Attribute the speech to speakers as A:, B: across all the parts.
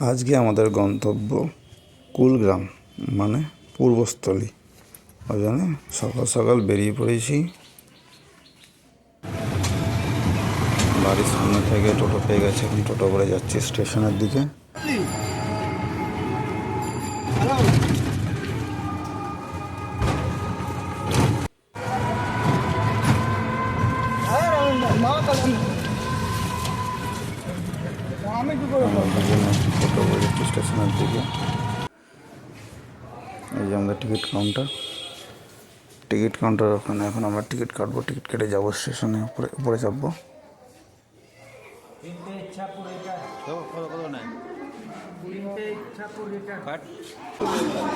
A: আজকে আমাদের গন্তব্য কুলগ্রাম মানে পূর্বস্থলী। জন্য সকাল সকাল বেরিয়ে পড়েছি। বাড়ির সামনে থেকে টোটো পেয়ে গেছে এখন, টোটো করে যাচ্ছি স্টেশনের দিকে। স্টেশনের দিকে। এই যে আমাদের টিকিট কাউন্টার। টিকিট কাউন্টার ওখানে। এখন আমরা টিকিট কাটবো। টিকিট কেটে যাব স্টেশনে। উপরে উপরে চাপবো।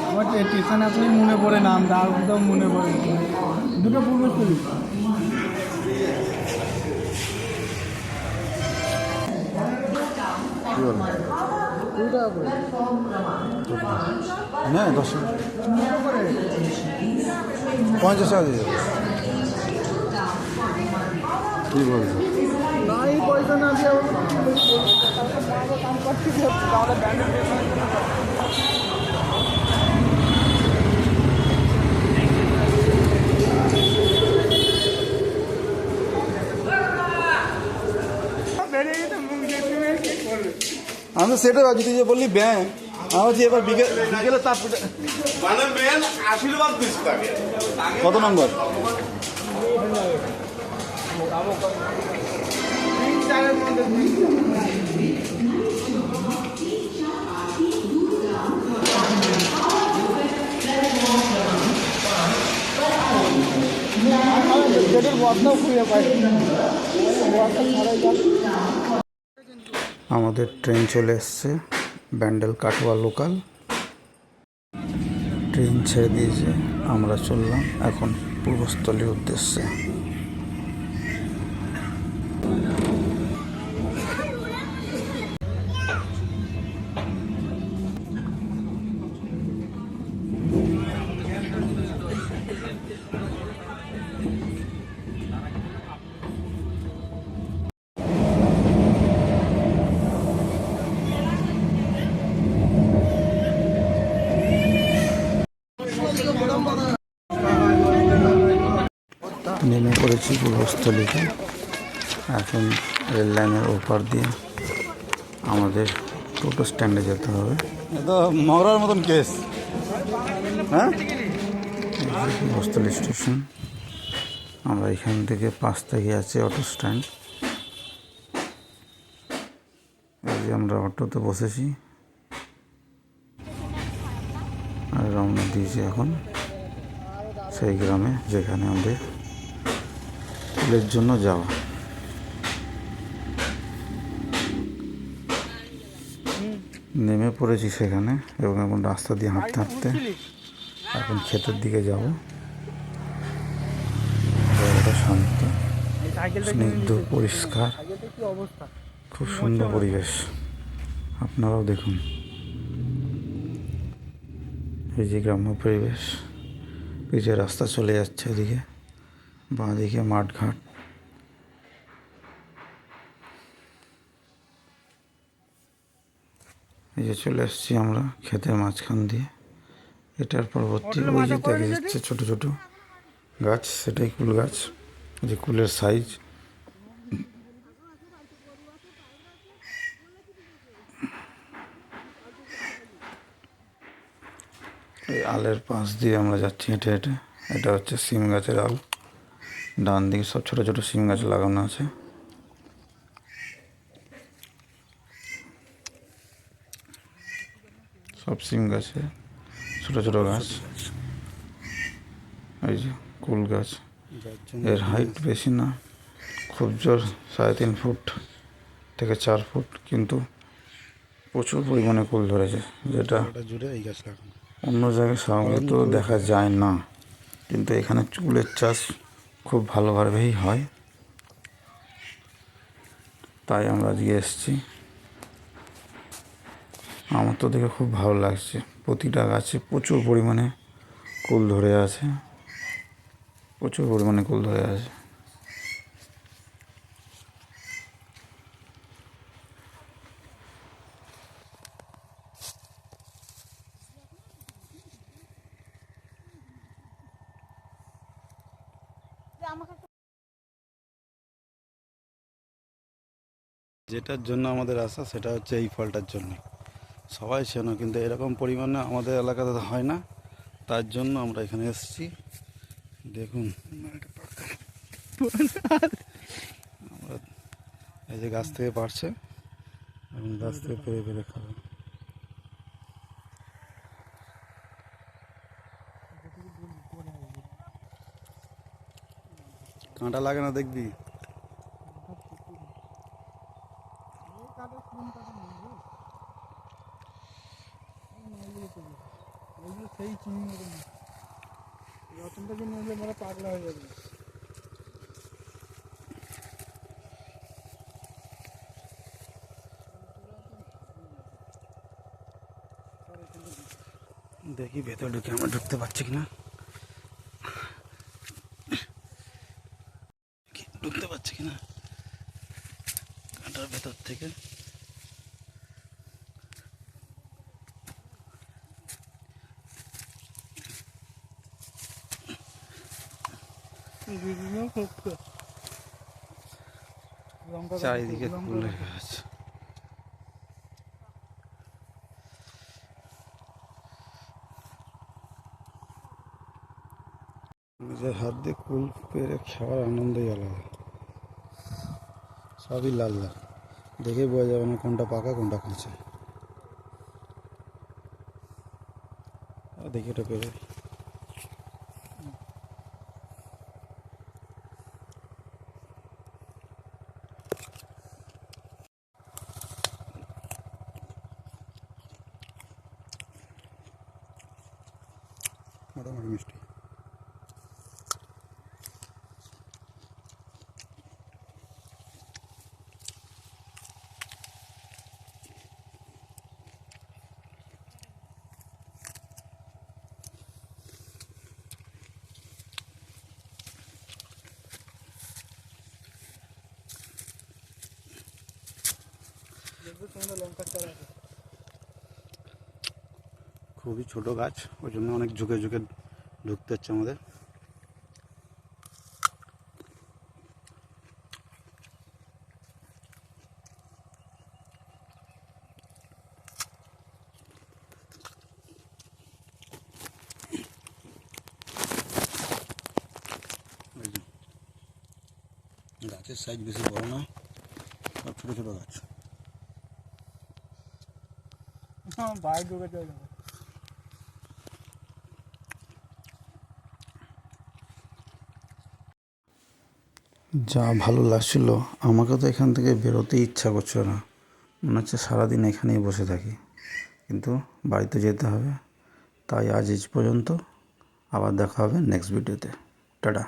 B: আমার স্টেশন আসলে মনে পড়ে না আমরা আর মনে পড়ে। দুটো পূর্বস্থলী।
A: কী বলো?
B: কুড়ি টাকা করে
A: হ্যাঁ দশ পঞ্চাশ টাকা দিয়ে কী
B: না পয়সা না দিয়ে আবার কাম করতে আমরা ব্যান্ডেড বেরিয়ে গেছে মুখ দেখতে কি করবে
A: আমি সেটা ভাবছি তুই যে বললি ব্যাংক আমার হচ্ছে এবার বিকেল বিকেলে তাপ
C: মানে মেন তাকে
A: কত নম্বর
B: খুঁজে পাই ছাড়াই যাবে
A: আমাদের ট্রেন চলে এসছে, ব্যান্ডেল কাটোয়া লোকাল। ট্রেন ছেড়ে দিয়েছে, আমরা চললাম এখন পূর্বস্থলীর উদ্দেশ্যে। নেমে পড়েছি পূর্বস্থলীতে এখন রেল লাইনের ওপার দিয়ে আমাদের টোটো স্ট্যান্ডে যেতে হবে। তো মগরার মতন কেস। হ্যাঁ? পূর্বস্থলী স্টেশন। আমরা এখান থেকে পাশ থেকে আছে অটো স্ট্যান্ড। এই যে আমরা অটোতে বসেছি। আর রওনা দিয়েছি এখন সেই গ্রামে যেখানে আমাদের ফুলের জন্য যাওয়া। নেমে পড়েছি সেখানে এবং এখন রাস্তা দিয়ে হাঁটতে হাঁটতে এখন ক্ষেতের দিকে যাব। জায়গাটা শান্ত, স্নিগ্ধ, পরিষ্কার, খুব সুন্দর পরিবেশ। আপনারাও দেখুন। এই যে গ্রাম্য পরিবেশ পিচের রাস্তা চলে যাচ্ছে ওদিকে বাঁ দিকে মাঠঘাট। এই যে চলে এসেছি আমরা ক্ষেতের মাঝখান দিয়ে। এটার পরবর্তী ওই যে দেখা যাচ্ছে ছোট ছোট গাছ সেটাই কুল গাছ। যে কুলের সাইজ এই আলের পাশ দিয়ে আমরা যাচ্ছি হেঁটে হেঁটে। এটা হচ্ছে সিম গাছের আল। ডান দিকে সব ছোটো ছোটো সিম গাছ লাগানো আছে। সব সিম গাছে ছোটো ছোটো গাছ। এই যে কুল গাছ। এর হাইট বেশি না। খুব জোর সাড়ে তিন ফুট থেকে চার ফুট কিন্তু প্রচুর পরিমাণে কুল ধরেছে যেটা অন্য জায়গায় সাধারণত দেখা যায় না। কিন্তু এখানে চুলের চাষ খুব ভালোভাবেই হয়। তাই আমরা আজকে এসেছি। আমার তো দেখে খুব ভালো লাগছে। প্রতিটা গাছে প্রচুর পরিমাণে কুল ধরে আছে। প্রচুর পরিমাণে কুল ধরে আছে। যেটার জন্য আমাদের আসা সেটা হচ্ছে এই ফলটার জন্য। সবাই চেনো কিন্তু এরকম পরিমাণে আমাদের এলাকাতে হয় না। তার জন্য আমরা এখানে এসেছি। দেখুন, আমরা এই যে গাছ থেকে পারছে, এবং গাছ থেকে পেরে পেরে খাবে। কাঁটা লাগে না দেখবি।
B: ওইগুলো সেই চিনি মতন রতনটাকে নিয়ে মোরা পাগলা হয়ে যাবে
A: দেখি ভেতরে ঢুকে আমরা ঢুকতে পারছি কিনা কি ঢুকতে পারছি কিনা কাঁটার ভেতর থেকে। চারিদিকে ফুলের
B: গাছ।
A: হাত দিয়ে কুল পেরে খাওয়ার আনন্দই আলাদা। সবই লাল লাল। দেখে বোঝা যাবে না কোনটা পাকা কোনটা কাঁচা। দেখি এটা পেরে। মোটামুটি মিষ্টি। খুবই ছোট গাছ, ওই জন্য অনেক ঝুঁকে ঝুঁকে ঢুকতে হচ্ছে আমাদের। গাছের সাইজ বেশি বড় না ছোটো ছোটো গাছ
B: হ্যাঁ চলে যাবে
A: যা ভালো লাগছিল, আমাকে তো এখান থেকে বেরোতে ইচ্ছা করছিল না। মনে হচ্ছে সারাদিন এখানেই বসে থাকি। কিন্তু বাড়িতে যেতে হবে। তাই আজ এই পর্যন্ত। আবার দেখা হবে নেক্সট ভিডিওতে টাটা।